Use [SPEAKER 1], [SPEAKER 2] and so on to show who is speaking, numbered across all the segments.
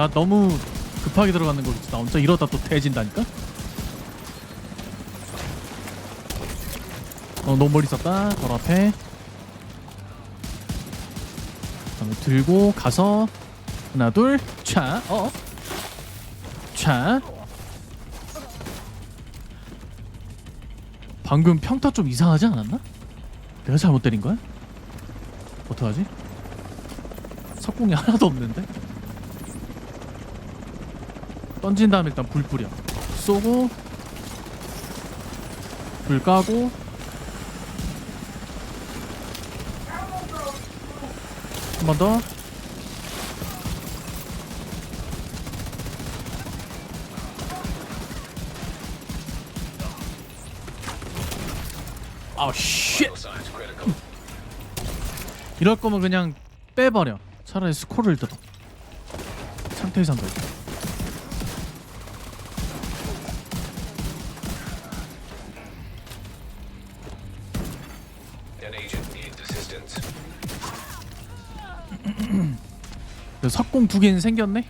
[SPEAKER 1] 나 너무 급하게 들어가는 거나 혼자 이러다 또 대진다니까? 어 너무 멀리 있었다 바로 앞에 그다음에 들고 가서 하나 둘 차 어? 차 방금 평타 좀 이상하지 않았나? 내가 잘못 때린 거야? 어떡하지? 석궁이 하나도 없는데? 던진 다음에 일단 불 뿌려. 쏘고 불 까고. 한 번 더. 아우 쉣. 이럴 거면 그냥 빼버려. 차라리 스코를 들어 상태 이상 걸려 석공 두 개는 생겼네.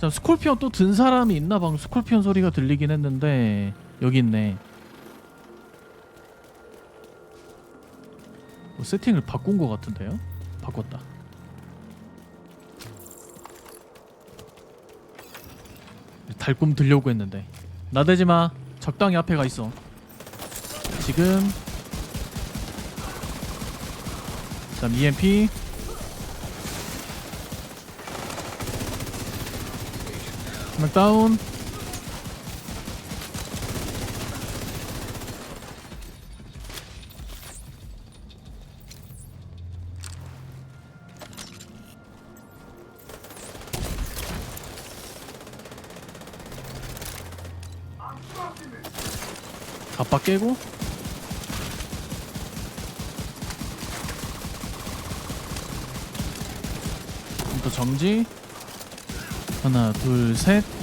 [SPEAKER 1] 자 스콜피온 또 든 사람이 있나 방 스콜피온 소리가 들리긴 했는데 여기 있네. 뭐 세팅을 바꾼 것 같은데요? 바꿨다. 달꿈 들려고 했는데 나대지 마. 적당히 앞에 가 있어. 지금 다음 EMP 한명 다운 갑바 깨고? 또 정지? 하나 둘셋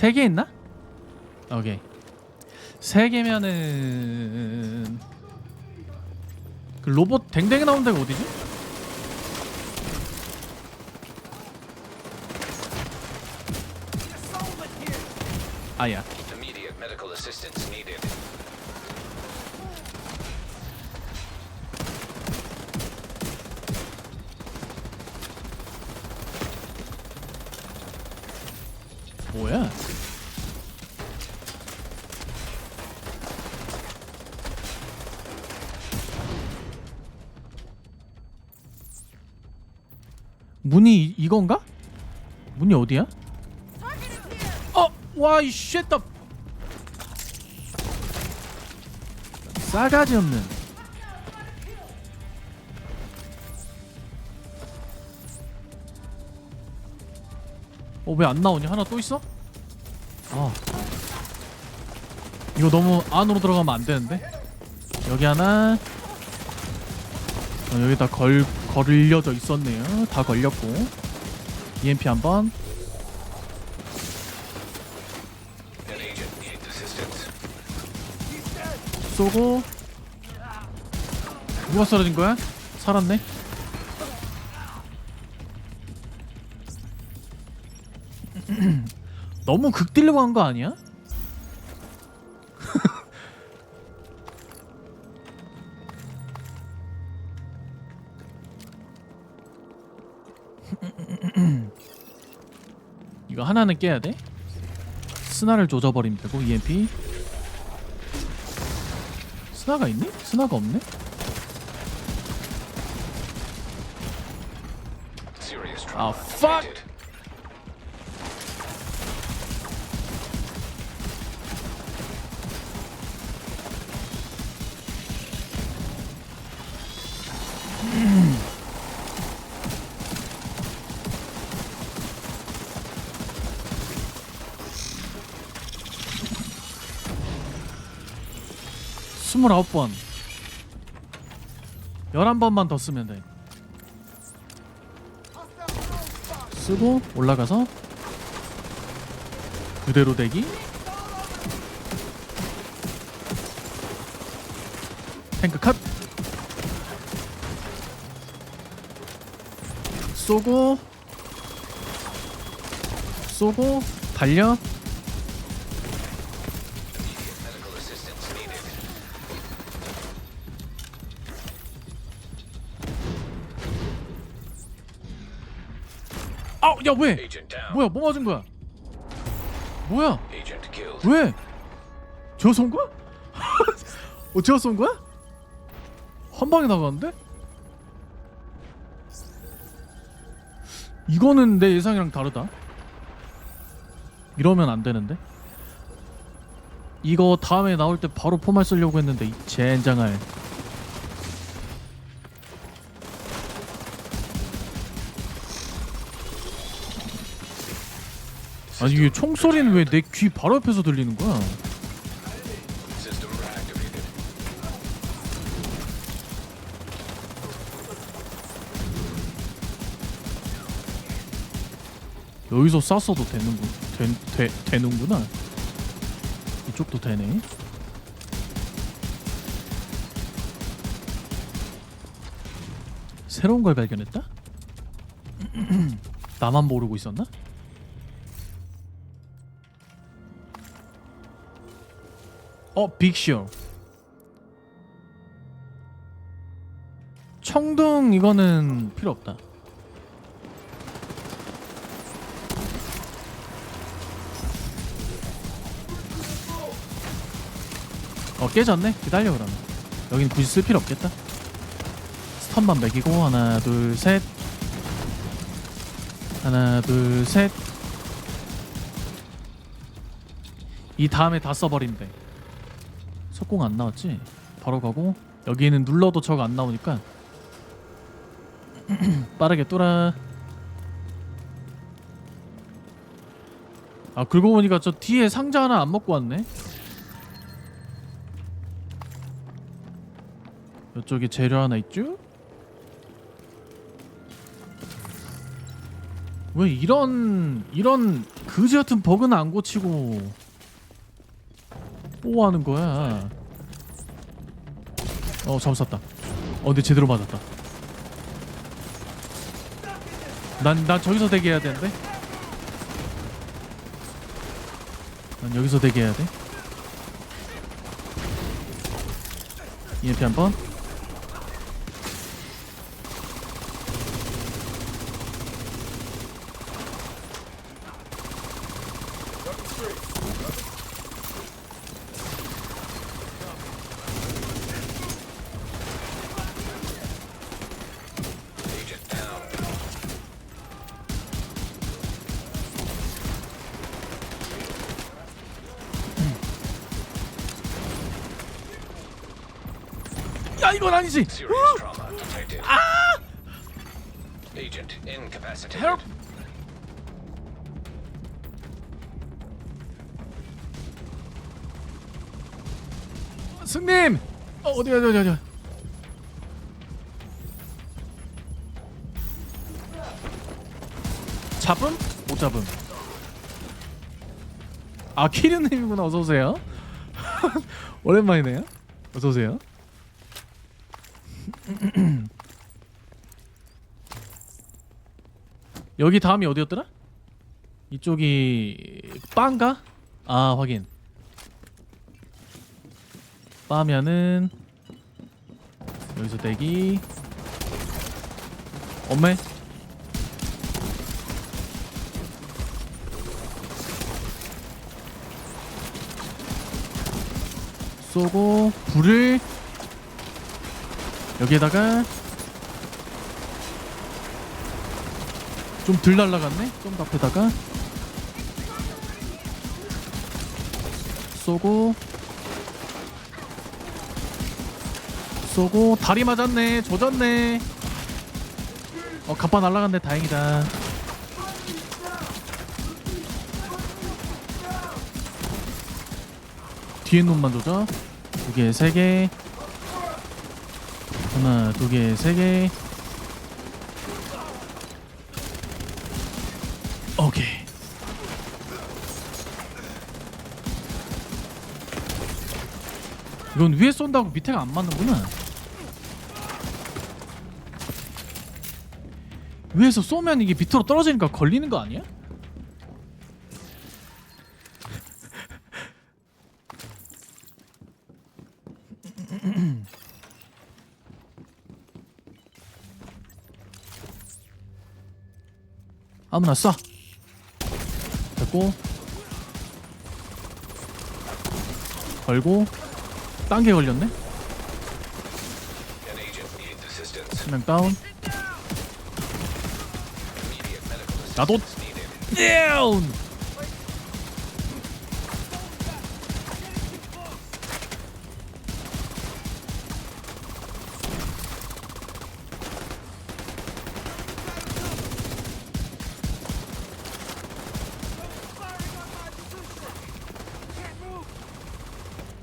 [SPEAKER 1] 세 개 있나? 오케이 세 개면은 그 로봇 댕댕이 나온 데가 어디지? 아야? 이건가? 문이 어디야? 어! 와, 이 쉣다! 싸가지 없는 어, 왜 안 나오냐? 하나 또 있어? 아 이거 너무 안으로 들어가면 안 되는데 여기 하나 어, 여기 다 걸, 걸려져 있었네요 다 걸렸고 EMP 한번. 쏘고 누가 쓰러진 거야? 살았네 너무 극딜려고 한 거 아니야? 하나는 깨야 돼. 스나를 조져버리면 되고 EMP. 스나가 있니? 스나가 없네. 아, fuck!
[SPEAKER 2] Inflicted.
[SPEAKER 1] 스물아홉 번. 열한 번만 더 쓰면 돼. 쓰고 올라가서 그대로 대기. 탱크 컷. 쏘고 쏘고 달려 야 왜? 뭐야 뭐 맞은 거야? 뭐야? 왜? 제가 쏜 거야? 어 제가 쏜 거야? 한 방에 나갔는데? 이거는 내 예상이랑 다르다. 이러면 안 되는데? 이거 다음에 나올 때 바로 포말 쓰려고 했는데 이 젠장할. 아니 이게 총소리는 왜 내 귀 바로 옆에서 들리는 거야? 여기서 쐈어도 되는군 되, 되, 되는구나 이쪽도 되네 새로운 걸 발견했다? 나만 모르고 있었나? 어 빅쇼. 청둥 이거는 필요 없다. 어 깨졌네? 기다려 그러면. 여긴 굳이 쓸 필요 없겠다. 스턴만 매기고 하나 둘 셋. 하나 둘 셋. 이 다음에 다돼 석공 안 나왔지? 바로 가고 여기는 눌러도 적안 나오니까 빠르게 뚫어 아 그러고 보니까 저 뒤에 상자 하나 안 먹고 왔네 이쪽에 재료 하나 있죠? 왜 이런 이런 그지 같은 버그는 안 고치고 뭐 하는 거야? 어 잠쌌다. 어 근데 제대로 맞았다. 난 난 저기서 대기해야 되는데. 난 여기서 대기해야 돼. EMP 한 번.
[SPEAKER 2] Agent down.
[SPEAKER 1] 야 이건 아니지.
[SPEAKER 2] Trauma detected. Agent incapacitated.
[SPEAKER 1] Help! 승님! 어, 어디 어디 어디 어디. 잡음? 못 잡음. 아 키류님이구나 어서 오세요. 오랜만이네요. 어서 오세요. 여기 다음이 어디였더라? 이쪽이 빠인가? 아 확인. 빠면은 여기서 대기. 엄매. 쏘고 불을 여기에다가 좀 덜 날라갔네? 좀더 앞에다가? 쏘고. 쏘고. 다리 맞았네. 조졌네. 어 갑바 날라갔네. 다행이다. 뒤에 놈만 조져. 두 개, 세 개. 하나, 두 개, 세 개. 오케이. 이건 위에 쏜다고 밑에가 안 맞는구나. 위에서 쏘면 이게 밑으로 떨어지니까 걸리는 거 아니야? 아무나 쏴. 됐고 걸고 딴 게 걸렸네. 한 명 다운. 나도. 다운.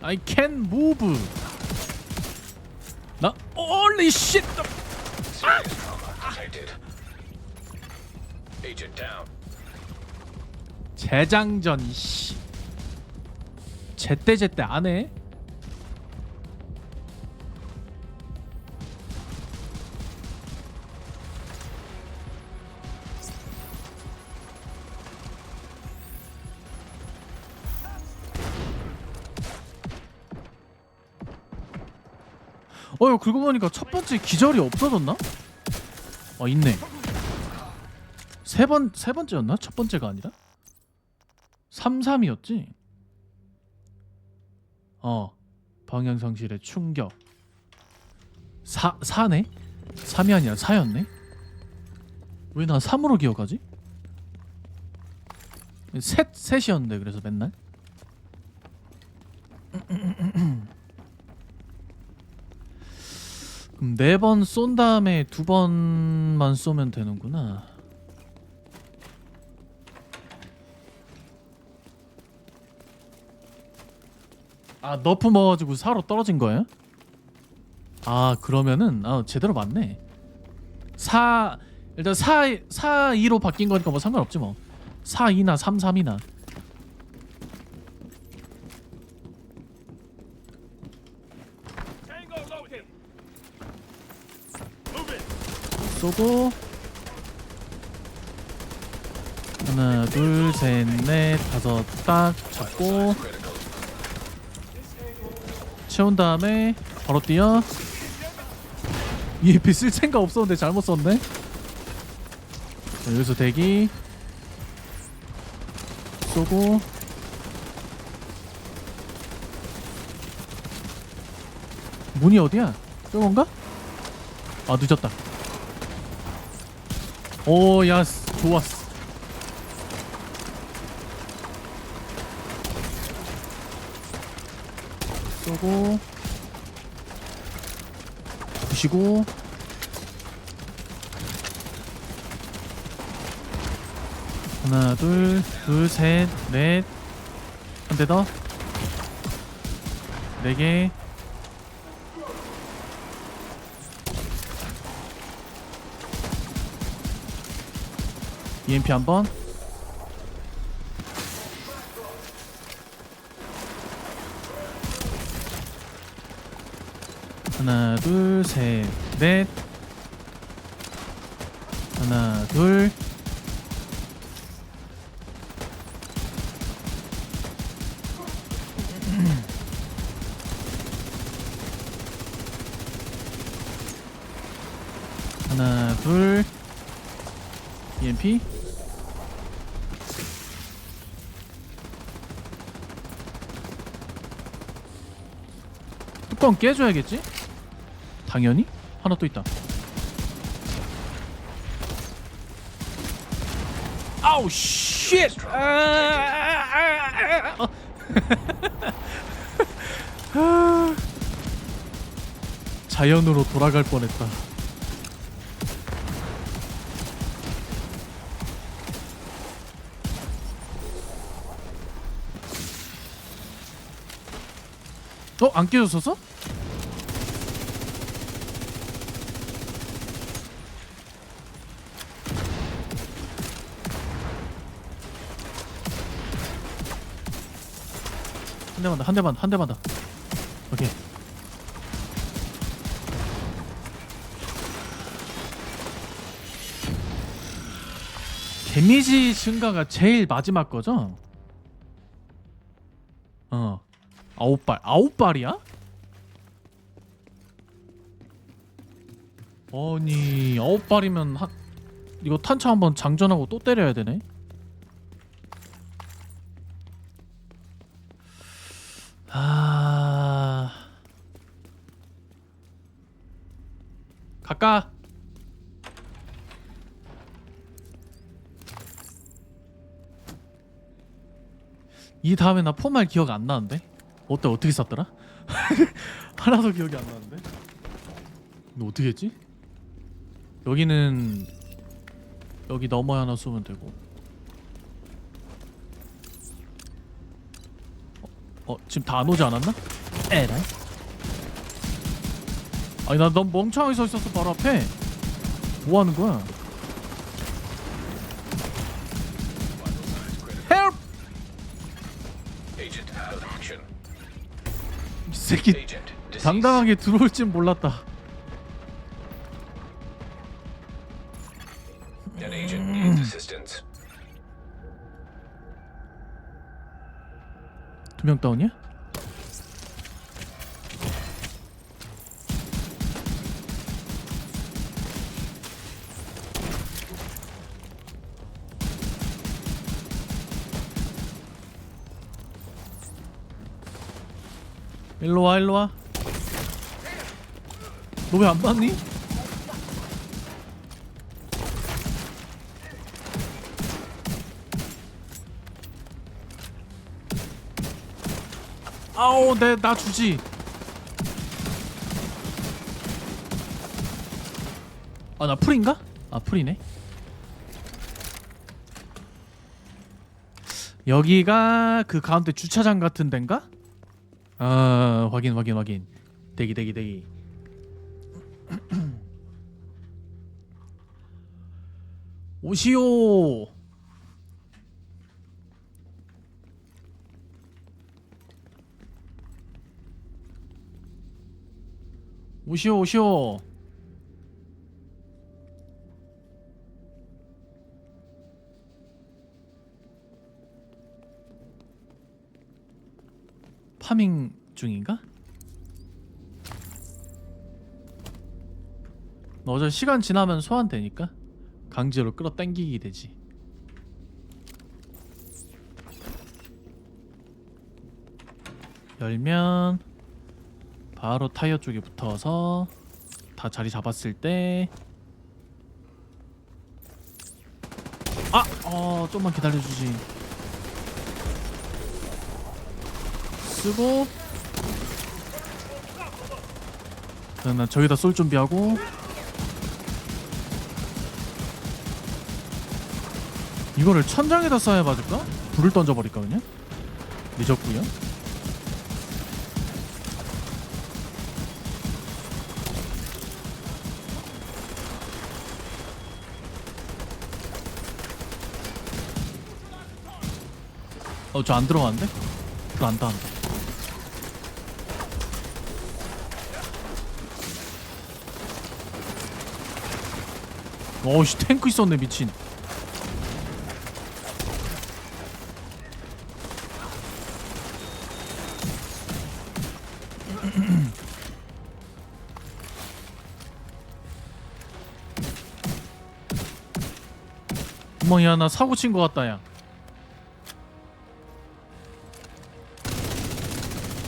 [SPEAKER 1] I can move. 나 holy shit.
[SPEAKER 2] Down.
[SPEAKER 1] 재장전 씨. 제때 제때 안 해? 어휴 그러고 보니까 첫 번째 기절이 없어졌나? 어 있네 세 번 세 번째였나? 첫 번째가 아니라? 33이었지? 어 방향 상실의 충격 4 4네? 3이 아니라 4였네? 왜 나 3으로 기억하지? 셋 셋이었는데 그래서 맨날 그럼 네 번 쏜 다음에 두 번만 쏘면 되는구나. 아 너프 먹어가지고 사로 떨어진 거예요? 아 그러면은 아 제대로 맞네. 4 일단 4 4 2로 바뀐 거니까 뭐 상관없지 뭐. 4 2나 3 3이나. 쏘고 하나 둘 셋 넷 다섯 딱 잡고. 채운 다음에 바로 뛰어 EMP 쓸 생각 없었는데 잘못 썼네 자, 여기서 대기 쏘고 문이 어디야? 저건가? 아 늦었다 오 야 좋았어. 쏘고. 부시고. 하나 둘 둘 셋 넷. 한 대 더. 네 개 EMP 한번. 하나 둘 셋 넷. 하나 둘. 하나 둘 EMP 뚜껑 깨줘야겠지? 당연히 하나 또 있다. 아우 쉣! 아, 자연으로 돌아갈 뻔했다. 어? 안 깨졌었어? 한 대만 다한 대만 한 대만 다 오케이 데미지 증가가 제일 마지막 거죠? 아홉 발, 아홉 발이야? 아니, 아홉 발이면 한 이거 탄차 한번 장전하고 또 때려야 되네. 아 가까 이 다음에 나 포말 기억 안 나는데 어때 어떻게 쐈더라? 하나도 기억이 안 나는데? 너 어떻게 했지? 여기는 여기 넘어 하나 쏘면 되고. 어, 어 지금 다 안 오지 않았나? 에라이? 아니 나넌 멍청하게 서 있었어 바로 앞에. 뭐 하는 거야? 새끼. 당당하게 들어올 줄 몰랐다. 두 명 다운이야? 일로 와 일로 와. 너 왜안 봤니? 아우 내나 주지. 아 나 풀인가? 아 풀이네. 여기가 그 가운데 주차장 같은 데인가? 아 확인 확인 확인. 대기 대기 대기. 오시오. 오시오 오시오 파밍 중인가? 어차피 시간 지나면 소환되니까 강제로 끌어당기게 되지 열면 바로 타이어 쪽에 붙어서 다 자리 잡았을 때 아! 어 좀만 기다려주지 쓰고 난 저기다 쏠 준비하고 이거를 천장에다 쏴야 맞을까? 불을 던져버릴까 그냥? 늦었구요 어 저 안 들어가는데? 불안 닿는다 어우씨 탱크 있었네 미친. 구멍이 하나 사고 친 것 같다 야.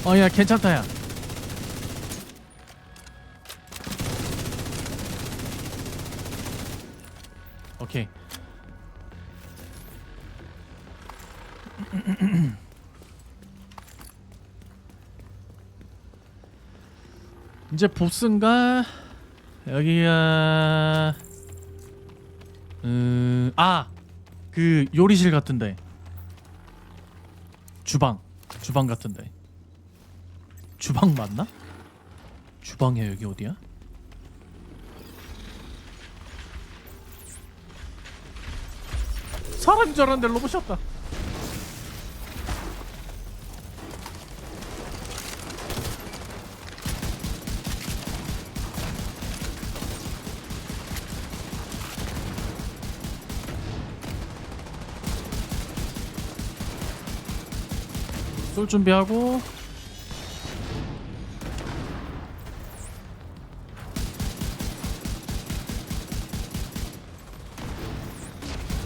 [SPEAKER 1] 어 야 괜찮다 야 이제 보스인가 여기가 음 아 그 요리실 같은데 주방 주방 같은데 주방 맞나? 주방이야 여기 어디야? 줄 알았는데 로봇이었다 준비하고.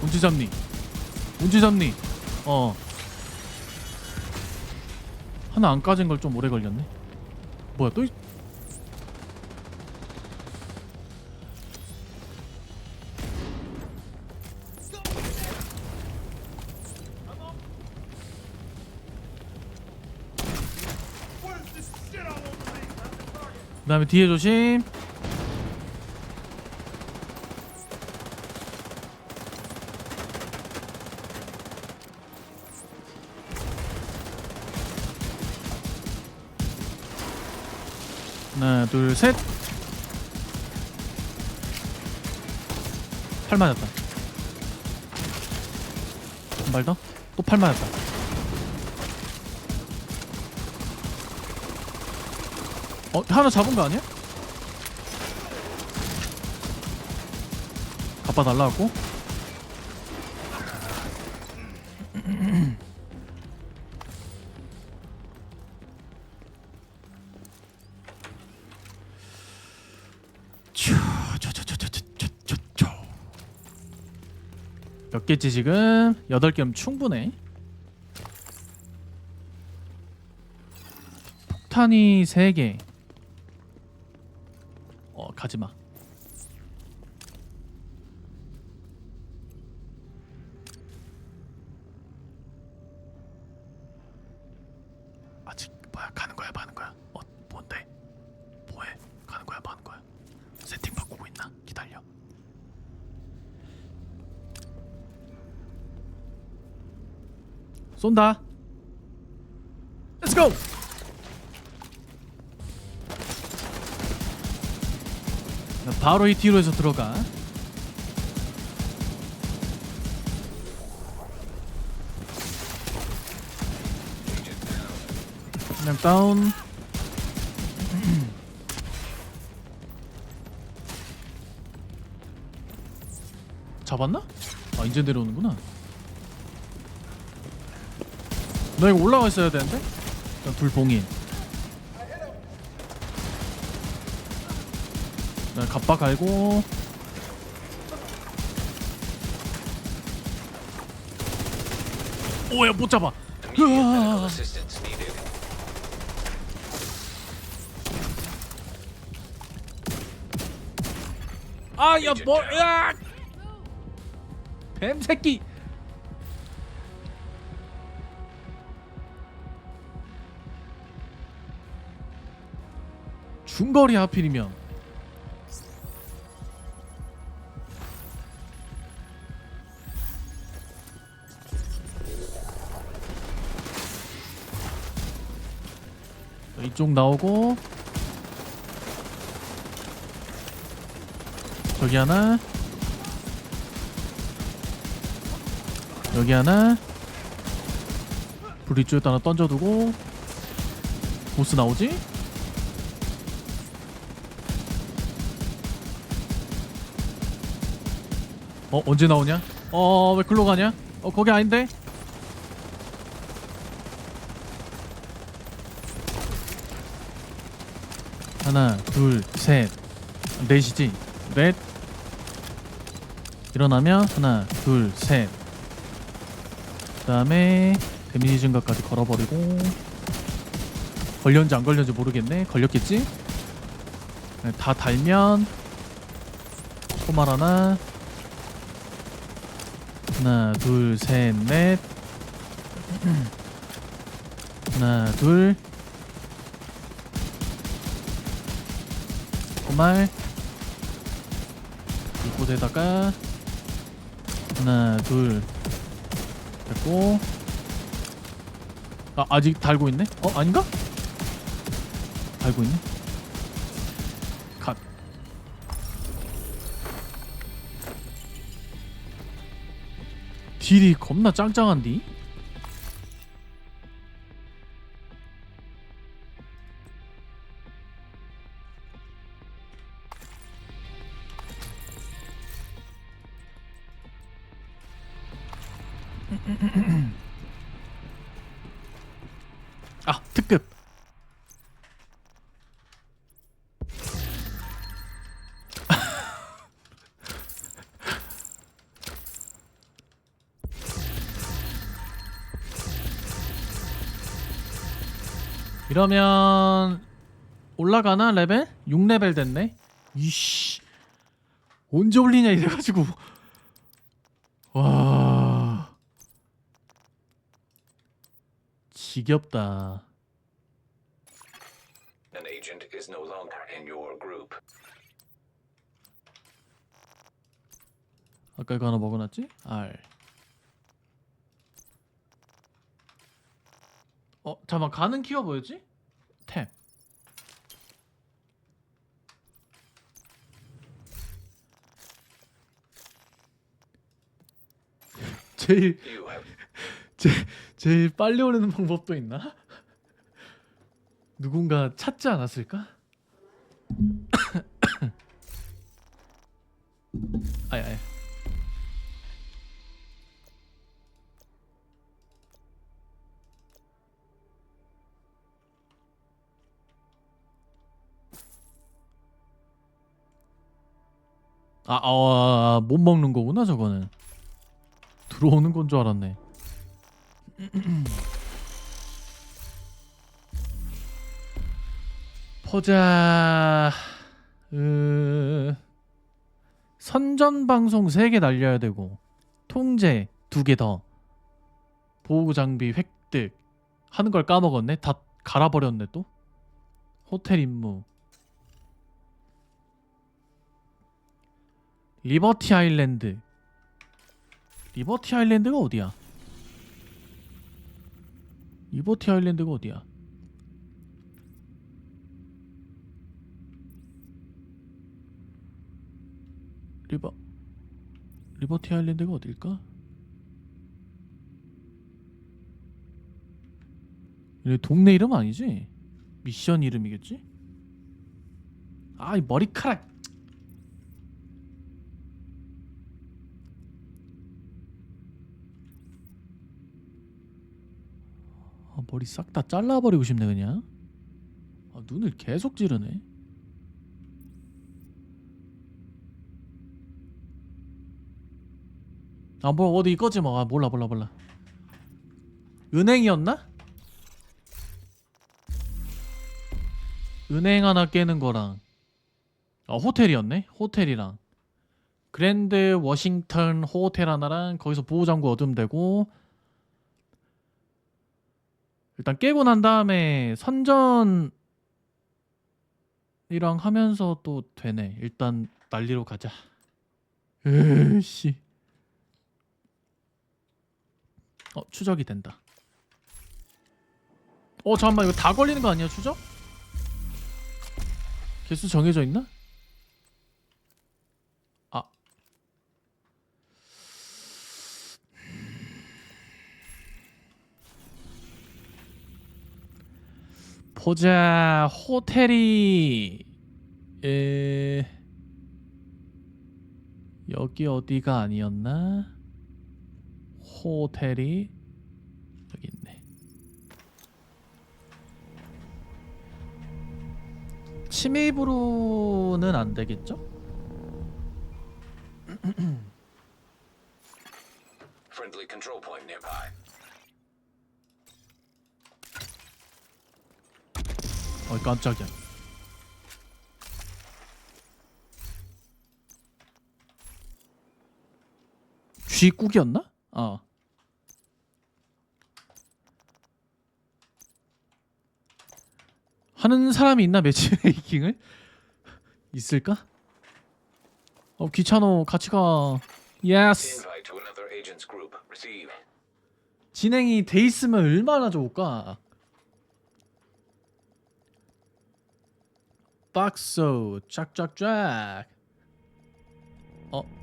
[SPEAKER 1] 운지 잡니? 운지 잡니? 어. 하나 안 까진 걸 좀 오래 걸렸네. 뭐야 또 있... 다음에 뒤에 조심. 하나 둘 셋. 팔 맞았다. 한 발 더? 또 팔 맞았다 어 하나 잡은 거 아니야? 갑바 날라왔고 몇 개지 지금? 여덟 개면 충분해. 폭탄이 세 개. 어 가지 마. 아직 뭐야 가는 거야 마는 거야? 어 뭔데? 뭐해? 가는 거야 마는 거야? 세팅 바꾸고 있나? 기다려. 쏜다. 바로 이 뒤로에서 들어가. 그냥 다운. 잡았나? 아 이제 내려오는구나. 나 이거 올라가 있어야 되는데? 일단 둘 봉인. 나 갑바 갈고 오야 못 잡아. 아야 뭐? 야! 뱀 새끼. 중거리 하필이면 이쪽 나오고 저기 하나 여기 하나 브릿지 쪽에다 하나 던져두고 보스 나오지? 어 언제 나오냐? 어 왜 글로 가냐? 어 거기 아닌데? 하나 둘 셋. 넷이지? 넷. 일어나면 하나 둘 셋. 그 다음에 데미지 증가까지 걸어버리고. 걸렸는지 안 걸렸는지 모르겠네. 걸렸겠지? 네, 다 달면 포말 하나. 하나 둘 셋 넷. 하나 둘 포말 이곳에다가 하나 둘 됐고 아 아직 달고 있네? 어 아닌가? 달고 있네 컷 딜이 겁나 짱짱한디? 특급. 이러면 올라가나 레벨? 6레벨 됐네. 이씨. 언제 올리냐 이래가지고 와 지겹다. 아까 이거 하나 먹어놨지? R. 어 잠깐 가는 키가 뭐였지? 탭. 제일 제, 제일 빨리 오르는 방법도 있나? 누군가 찾지 않았을까? 아, 아, 못 먹는 거구나 저거는 들어오는 건 줄 알았네 보자. 으... 선전 방송 3개 날려야 되고 통제 2개 더. 보호 장비 획득 하는 걸 까먹었네. 다 갈아버렸네 또. 호텔 임무. 리버티 아일랜드. 리버티 아일랜드가 어디야? 리버티 아일랜드가 어디야? 리버 리버티 아일랜드가 어딜까? 얘 동네 이름 아니지? 미션 이름이겠지? 아, 이 머리카락. 머리 싹 다 잘라버리고 싶네 그냥. 아, 눈을 계속 찌르네. 아, 뭐 어디 이거지 뭐. 아, 몰라 몰라 몰라. 은행이었나? 은행 하나 깨는 거랑 아, 호텔이었네. 호텔이랑 그랜드 워싱턴 호텔 하나랑 거기서 보호장구 얻으면 되고 일단 깨고 난 다음에 선전이랑 하면서 또 되네. 일단 난리로 가자. 으씨. 어 추적이 된다. 어 잠깐만 이거 다 걸리는 거 아니야 추적? 개수 정해져 있나? 보자 호텔이 에 여기 어디가 아니었나? 호텔이 여기 있네. 침입으로는 안 되겠죠?
[SPEAKER 2] friendly control point nearby.
[SPEAKER 1] 어이 깜짝이야. 쥐국이었나? 어. 하는 사람이 있나 매치메이킹을? 있을까? 어 귀찮어 같이 가. 예스. 진행이 돼 있으면 얼마나 좋을까? 박소 짝짝짝. 어